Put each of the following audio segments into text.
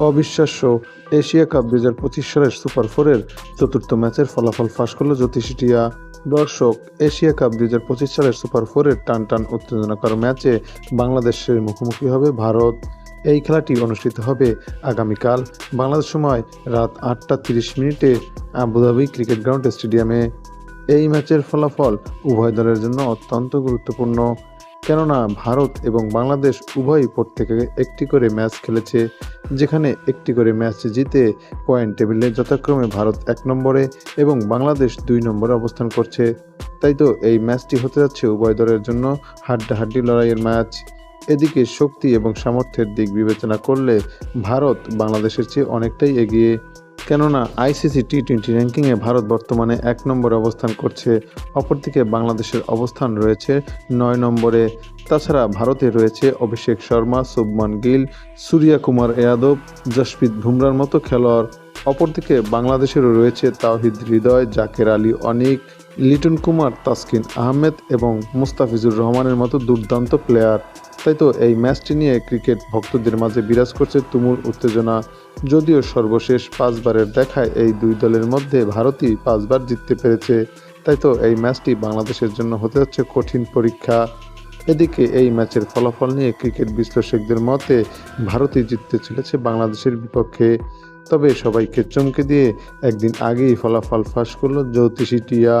অবিশ্বাস্য Asia cup দুই হাজার পঁচিশ সালের সুপার ফোরের চতুর্থ ম্যাচের ফলাফল ফাঁস করল জ্যোতিষী টিয়া দর্শক, এশিয়া কাপ দুই হাজার পঁচিশ সালের সুপার ফোরের টান টান উত্তেজনাকর ম্যাচে বাংলাদেশের মুখোমুখি হবে ভারত। এই খেলাটি অনুষ্ঠিত হবে আগামীকাল বাংলাদেশ সময় রাত আটটা তিরিশ মিনিটে আবুধাবি ক্রিকেট গ্রাউন্ড স্টেডিয়ামে। এই ম্যাচের ফলাফল উভয় দলের জন্য অত্যন্ত গুরুত্বপূর্ণ। কেননা ভারত এবং বাংলাদেশ উভয় উভয়ই প্রত্যেকে একটি করে ম্যাচ খেলেছে, যেখানে একটি করে ম্যাচ জিতে পয়েন্ট টেবিলে যথাক্রমে ভারত এক নম্বরে এবং বাংলাদেশ দুই নম্বরে অবস্থান করছে। তাই তো এই ম্যাচটি হতে যাচ্ছে উভয় দলের জন্য হাড্ডাহাড্ডি লড়াইয়ের ম্যাচ। এদিকে শক্তি এবং সামর্থ্যের দিক বিবেচনা করলে ভারত বাংলাদেশের চেয়ে অনেকটাই এগিয়ে। কেননা আইসিসি টি টোয়েন্টি র্যাঙ্কিংয়ে ভারত বর্তমানে এক নম্বরে অবস্থান করছে, অপরদিকে বাংলাদেশের অবস্থান রয়েছে নয় নম্বরে। তাছাড়া ভারতে রয়েছে অভিষেক শর্মা, শুভমান গিল, সূর্যা কুমার যাদব জসপ্রীত বুমরার মতো খেলোয়াড়। অপরদিকে বাংলাদেশেরও রয়েছে তাওহিদ হৃদয়, জাকের আলী অনিক, লিটন কুমার, তাসকিন আহমেদ এবং মুস্তাফিজুর রহমানের মতো দুর্দান্ত প্লেয়ার। তো এই ম্যাচটি নিয়ে ক্রিকেট ভক্তদের মাঝে বিরাজ করছে তুমুল উত্তেজনা। যদিও সর্বশেষ পাঁচবারের দেখায় এই দুই দলের মধ্যে ভারতই পাঁচবার জিততে পেরেছে, তাই তো এই ম্যাচটি বাংলাদেশের জন্য হতে যাচ্ছে কঠিন পরীক্ষা। এদিকে এই ম্যাচের ফলাফল নিয়ে ক্রিকেট বিশ্লেষকদের মতে, ভারতই জিততে চলেছে বাংলাদেশের বিপক্ষে। তবে সবাইকে চমকে দিয়ে একদিন আগেই ফলাফল ফাঁস করল জ্যোতিষী টিয়া।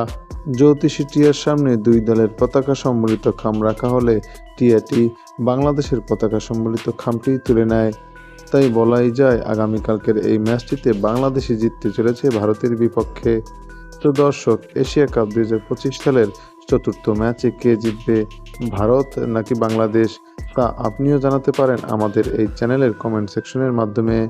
জ্যোতিষী টিয়ার সামনে দুই দলের পতাকা সম্বলিত খাম রাখা হলে টিয়াটি বাংলাদেশের পতাকা সম্বলিত খামটি তুলে নেয়। তাই বলাই যায়, আগামীকালকের এই ম্যাচটিতে বাংলাদেশই জিততে চলেছে ভারতের বিপক্ষে। তো দর্শক, এশিয়া কাপ দুই হাজার পঁচিশ সালের চতুর্থ ম্যাচে কে জিতবে, ভারত নাকি বাংলাদেশ? তা আপনিও জানাতে পারেন আমাদের এই চ্যানেলের কমেন্ট সেকশনের মাধ্যমে।